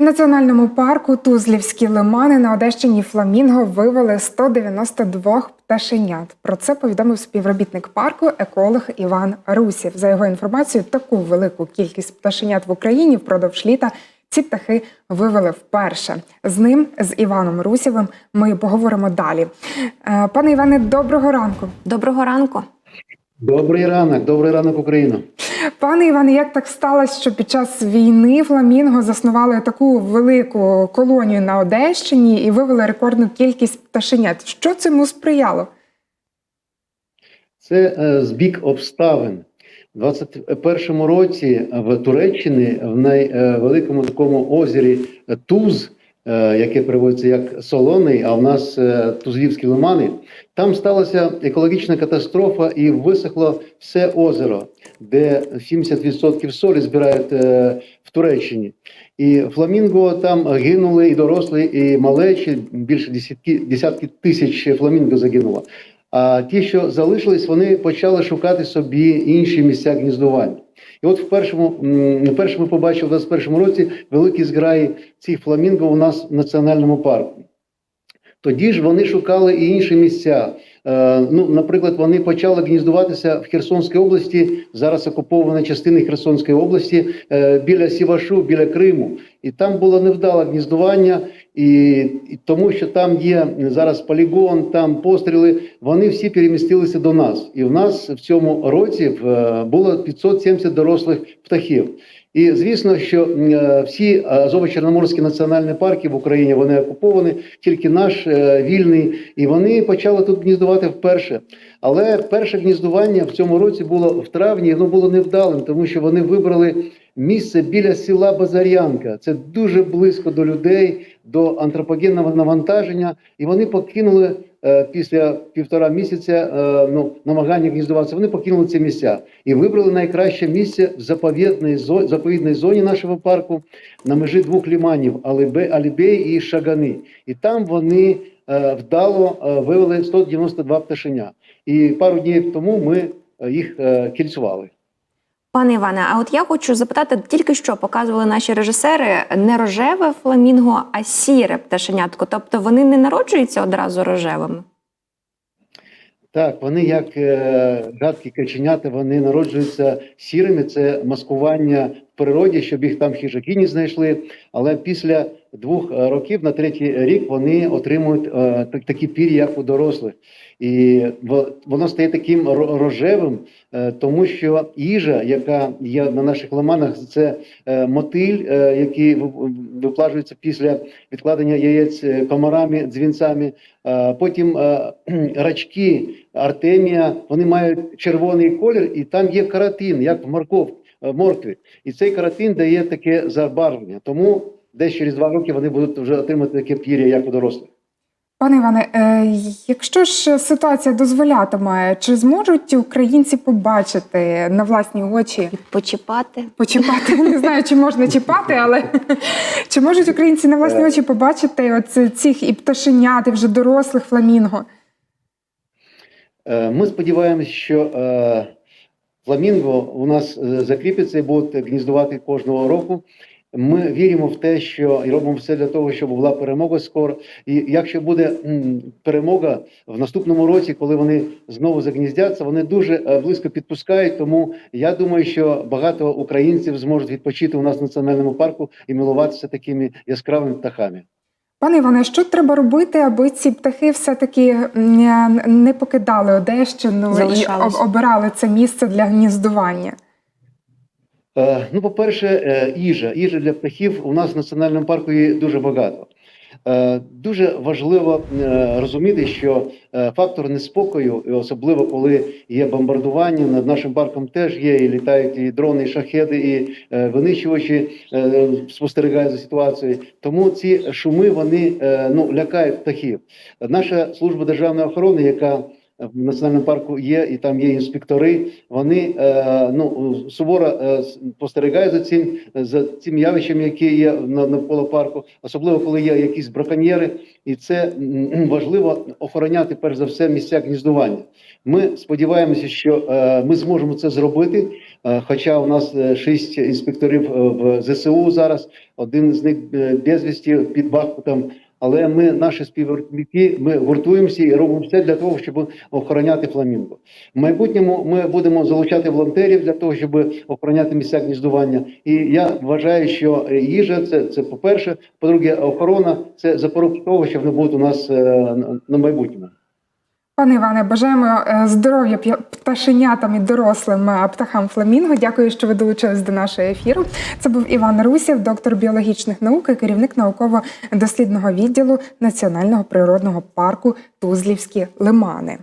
В національному парку Тузлівські лимани на Одещині Фламінго вивели 192 пташенят. Про це повідомив співробітник парку, еколог Іван Русів. За його інформацією, таку велику кількість пташенят в Україні впродовж літа ці птахи вивели вперше. З ним, з Іваном Русєвим, ми поговоримо далі. Е, Пане Іване, доброго ранку. Доброго ранку. Добрий ранок, добрий ранок, Україна. Пане Іване, як так сталося, що під час війни Фламінго заснували таку велику колонію на Одещині і вивели рекордну кількість пташенят? Що цьому сприяло? Це е, збіг обставин. У 21-му році в Туреччині в найвеликому такому озері Туз, е, яке переводиться як Солоний, а в нас е, Тузлівські лимани, там сталася екологічна катастрофа і висохло все озеро, де 70% солі збирають е, в Туреччині. І фламінго там гинули і дорослі, і малечі, більше десятки, десятки тисяч фламінго загинуло. А ті, що залишились, вони почали шукати собі інші місця гніздування. І от в першому, вперше ми побачили в 21-му році великі зграї цих фламінго у нас в національному парку. Тоді ж вони шукали і інші місця. Е, ну, наприклад, вони почали гніздуватися в Херсонській області, зараз окупована частина Херсонської області е, біля Сівашу, біля Криму. І там було невдале гніздування, і, і тому, що там є зараз полігон, там постріли, вони всі перемістилися до нас. І в нас в цьому році е, було 570 дорослих птахів. І звісно, що е, всі Азово-Чорноморські національні парки в Україні вони окуповані, тільки наш е, вільний, і вони почали тут гніздувати вперше. Але перше гніздування в цьому році було в травні, воно було невдалим, тому що вони вибрали місце біля села Базар'янка. Це дуже близько до людей, до антропогенного навантаження, і вони покинули. е, Після півтора місяця е, ну, намагання гніздуватися, вони покинули ці місця і вибрали найкраще місце в заповідній зоні, заповідній зоні нашого парку на межі двох ліманів Алібей, і Шагани. І там вони е, вдало е, вивели 192 пташеня. І пару днів тому ми е, їх е, кільцювали. Пане Іване, а от я хочу запитати, тільки що показували наші режисери не рожеве фламінго, а сіре пташенятко. Тобто вони не народжуються одразу рожевими. Так, вони як е, гадкі каченята, вони народжуються сірими. Це маскування природі, щоб їх там хижаки не знайшли. Але після двох е, років на третій рік вони отримують е, так- такі пір'я, як у дорослих. І воно стає таким ро- рожевим, е, тому що їжа, яка є на наших лиманах, це е, мотиль, е, який ви- виплажується після відкладення яєць е, комарами, дзвінцями. Е, Потім е, рачки, артемія, вони мають червоний колір, і там є каротин, як в морков, е, моркві. І цей каротин дає таке забарвлення. Тому десь через два роки вони будуть вже отримати таке пір'я, як у дорослих. Пане Іване, е, якщо ж ситуація дозволятиме, чи зможуть українці побачити на власні очі, Почіпати. почіпати? Не знаю, чи можна чіпати, але чи можуть українці на власні очі побачити от цих і пташенят, і вже дорослих фламінго? Е, Ми сподіваємося, що е, фламінго у нас е, закріпиться і будуть гніздувати кожного року. Ми віримо в те, що і робимо все для того, щоб була перемога скоро. І якщо буде перемога в наступному році, коли вони знову загніздяться, вони дуже е, близько підпускають. Тому я думаю, що багато українців зможуть відпочити у нас в національному парку і милуватися такими яскравими птахами. Пане Іване, що треба робити, аби ці птахи все-таки не покидали Одещину і Залишались. і обирали це місце для гніздування? Е, Ну, по-перше, е, їжа. Їжа для птахів у нас в національному парку є дуже багато. Е, Дуже важливо е, розуміти, що е, фактор неспокою, особливо коли є бомбардування, над нашим парком теж є і літають і дрони, і шахеди, і винищувачі спостерігають за ситуацією. Тому ці шуми вони ну, лякають птахів. Наша служба державної охорони, яка в національному парку є, і там є інспектори. Вони е, ну суворо е, спостерігають за цим за цим явищем, які є на- навколо парку, особливо коли є якісь браконьєри, і це важливо охороняти перш за все місця гніздування. Ми сподіваємося, що е, ми зможемо це зробити. Хоча у нас шість інспекторів в ЗСУ зараз, один з них безвісті під Бахмутом. Але ми, наші співробітники, ми гуртуємося і робимо все для того, щоб охороняти фламінго. В майбутньому ми будемо залучати волонтерів для того, щоб охороняти місця гніздування. І я вважаю, що їжа це, це по-перше. По-друге, охорона це запорука того, що вони будуть у нас е, на майбутньому. Пане Іване, бажаємо е, здоров'я пташенятам і дорослим е, птахам фламінго. Дякую, що ви долучились до нашого ефіру. Це був Іван Русів, доктор біологічних наук і керівник науково-дослідного відділу Національного природного парку Тузлівські лимани.